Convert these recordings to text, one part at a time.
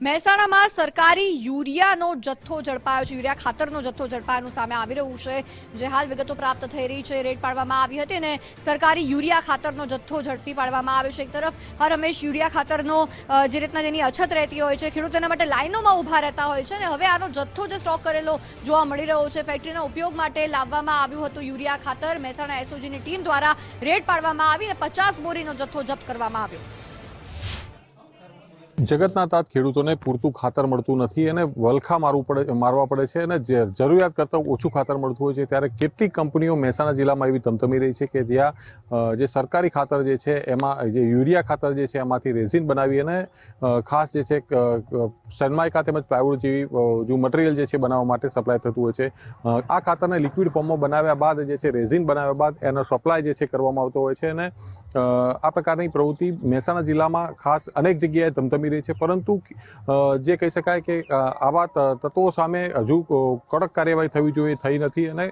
મહેસાણામાં સરકારી યુરિયાનો જથ્થો ઝડપાયો છે. યુરિયા ખાતરનો જથ્થો ઝડપાયાનું સામે આવી રહ્યું છે. જે હાલ વિગતો પ્રાપ્ત થઈ રહી છે, રેડ પાડવામાં આવી હતી અને સરકારી યુરિયા ખાતરનો જથ્થો ઝડપી પાડવામાં આવ્યો છે. એક તરફ હર હંમેશ યુરિયા ખાતરનો જે રીતના જેની અછત રહેતી હોય છે, ખેડૂતો એના માટે લાઈનોમાં ઊભા રહેતા હોય છે અને હવે આનો જથ્થો જે સ્ટોક કરેલો જોવા મળી રહ્યો છે. ફેક્ટરીના ઉપયોગ માટે લાવવામાં આવ્યું હતું યુરિયા ખાતર. મહેસાણા એસઓજીની ટીમ દ્વારા રેડ પાડવામાં આવી અને પચાસ બોરીનો જથ્થો જપ્ત કરવામાં આવ્યો. જગતના તાત ખેડૂતોને પૂરતું ખાતર મળતું નથી અને વલખા મારવું પડે, મારવા પડે છે અને જરૂરિયાત કરતાં ઓછું ખાતર મળતું હોય છે, ત્યારે કેટલીક કંપનીઓ મહેસાણા જિલ્લામાં એવી ધમધમી રહી છે કે જ્યાં જે સરકારી ખાતર જે છે એમાં, જે યુરિયા ખાતર જે છે એમાંથી રેઝિન બનાવી અને ખાસ જે છે ક- ક- સનમાઇકા તેમજ પ્લાયવુડ જેવી જો મટીરિયલ જે છે બનાવવા માટે સપ્લાય થતું હોય છે. આ ખાતરને લિક્વિડ ફોર્મમાં બનાવ્યા બાદ જે છે રેઝિન બનાવ્યા બાદ એનો સપ્લાય જે છે કરવામાં આવતો હોય છે અને આ પ્રકારની પ્રવૃત્તિ મહેસાણા જિલ્લામાં ખાસ અનેક જગ્યાએ ધમધમી રહી છે. પરંતુ જે કહી શકાય કે આવા તત્વો સામે હજુ કડક કાર્યવાહી થવી જોઈએ, થઈ નથી. અને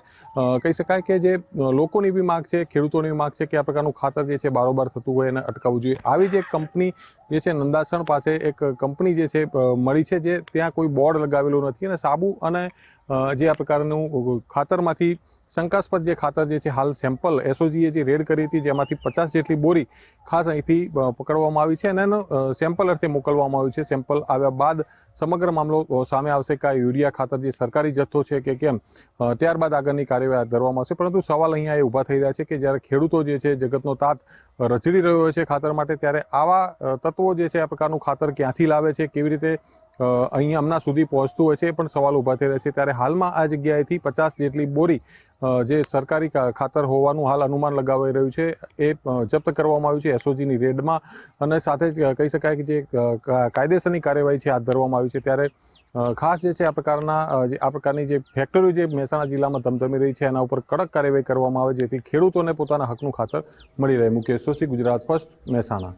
કહી શકાય કે જે લોકોની બી માગ છે, ખેડૂતોની માગ છે કે આ પ્રકારનું ખાતર જે છે બારોબાર થતું હોય એને અટકાવવું જોઈએ. આવી જ એક કંપની જે છે નંદાસણ પાસે એક કંપની જે છે મળી છે જે ત્યાં કોઈ બોર્ડ લગાવેલું નથી. અને સાબુ અને જે આ પ્રકારનું ખાતરમાંથી શંકાસ્પદ જે ખાતર જે છે, હાલ સેમ્પલ એસઓજીએ જે રેડ કરી હતી, જેમાંથી પચાસ જેટલી બોરી ખાસ અહીંથી પકડવામાં આવી છે અને એનો સેમ્પલ અર્થે મોકલવામાં આવ્યું છે. સેમ્પલ આવ્યા બાદ સમગ્ર મામલો સામે આવશે કે યુરિયા ખાતર જે સરકારી જથ્થો છે કે કેમ ત્યારબાદ આગળની કાર્યવાહી હાથ ધરવામાં આવશે. પરંતુ સવાલ અહીંયા એ ઊભા થઈ રહ્યા છે કે જ્યારે ખેડૂતો જે છે, જગતનો તાત રચડી રહ્યો છે ખાતર માટે, ત્યારે આવા તત્વો જે છે, આ પ્રકારનું ખાતર ક્યાંથી લાવે છે, કેવી રીતે અહીં હમણાં સુધી પહોંચતું હોય છે, એ પણ સવાલ ઊભા થઈ રહ્યા છે. ત્યારે હાલમાં આ જગ્યાએથી પચાસ જેટલી બોરી જે સરકારી ખાતર હોવાનું હાલ અનુમાન લગાવાઈ રહ્યું છે, એ જપ્ત કરવામાં આવ્યું છે એસઓજીની રેડમાં. અને સાથે જ કહી શકાય કે જે કાયદેસરની કાર્યવાહી છે, હાથ ધરવામાં આવી છે. ત્યારે ખાસ જે છે, આ પ્રકારના જે, આ પ્રકારની જે ફેક્ટરીઓ જે મહેસાણા જિલ્લામાં ધમધમી રહી છે, એના ઉપર કડક કાર્યવાહી કરવામાં આવે, જેથી ખેડૂતોને પોતાના હકનું ખાતર મળી રહે. મુકેશ સોસી ગુજરાત ફર્સ્ટ મહેસાણા.